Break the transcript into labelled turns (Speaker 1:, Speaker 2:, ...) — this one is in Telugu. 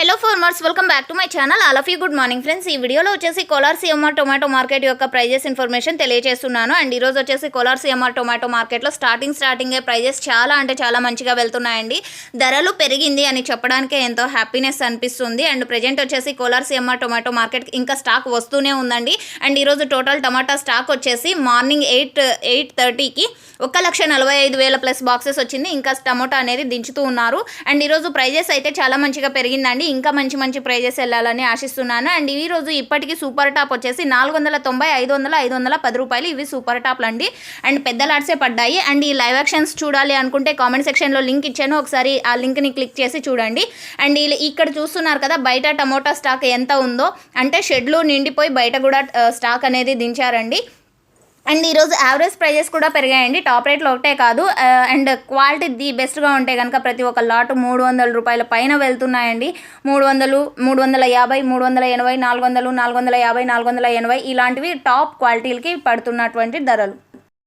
Speaker 1: Hello farmers welcome back to my channel all of you good morning friends ఈ వీడియోలో వచ్చేసి కోలార్ సీఎంఆర్ టొమాటో మార్కెట్ యొక్క ప్రైజెస్ ఇన్ఫర్మేషన్ తెలియజేస్తున్నాను అండ్ ఈరోజు వచ్చేసి కోలార్ సీఎంఆర్ టొమాటో మార్కెట్లో స్టార్టింగ్ స్టార్టింగే ప్రైజెస్ చాలా అంటే చాలా మంచిగా వెళ్తున్నాయండి. ధరలు పెరిగింది అని చెప్పడానికే ఎంతో హ్యాపీనెస్ అనిపిస్తుంది. అండ్ ప్రజెంట్ వచ్చేసి కోలార్ సీఎంఆర్ టొమాటో మార్కెట్ ఇంకా స్టాక్ వస్తూనే ఉందండి. అండ్ ఈరోజు టోటల్ టమాటా స్టాక్ వచ్చేసి మార్నింగ్ ఎయిట్ ఎయిట్ థర్టీకి ఒక లక్ష నలభై ఐదు వేల ప్లస్ బాక్సెస్ వచ్చింది. ఇంకా టమోటా అనేది దించుతూ ఉన్నారు. అండ్ ఈరోజు ప్రైజెస్ అయితే చాలా మంచిగా పెరిగిందండి. ఇంకా మంచి మంచి ప్రైజెస్ వెళ్ళాలని ఆశిస్తున్నాను. అండ్ ఈ రోజు ఇప్పటికీ సూపర్ టాప్ వచ్చేసి నాలుగు వందల తొంభై ఐదు వందల ఐదు వందల పది రూపాయలు. ఇవి సూపర్ టాప్లు అండి. అండ్ పెద్ద లాట్సే పడ్డాయి. అండ్ ఈ లైవ్ యాక్షన్స్ చూడాలి అనుకుంటే కామెంట్ సెక్షన్లో లింక్ ఇచ్చాను. ఒకసారి ఆ లింక్ని క్లిక్ చేసి చూడండి. అండ్ ఇక్కడ చూస్తున్నారు కదా బయట టమోటా స్టాక్ ఎంత ఉందో. అంటే షెడ్లో నిండిపోయి బయట కూడా స్టాక్ అనేది దించారండి. అండ్ ఈరోజు యావరేజ్ ప్రైజెస్ కూడా పెరిగాయండి. టాప్ రేట్లు ఒకటే కాదు. అండ్ క్వాలిటీ ది బెస్ట్గా ఉంటే కనుక ప్రతి ఒక్క లాట్ మూడు వందల రూపాయల పైన వెళ్తున్నాయండి. మూడు వందలు మూడు వందల యాభై మూడు వందల ఎనభై నాలుగు వందలు నాలుగు వందల యాభై నాలుగు వందల ఎనభై ఇలాంటివి టాప్ క్వాలిటీలకి పడుతున్నటువంటి ధరలు.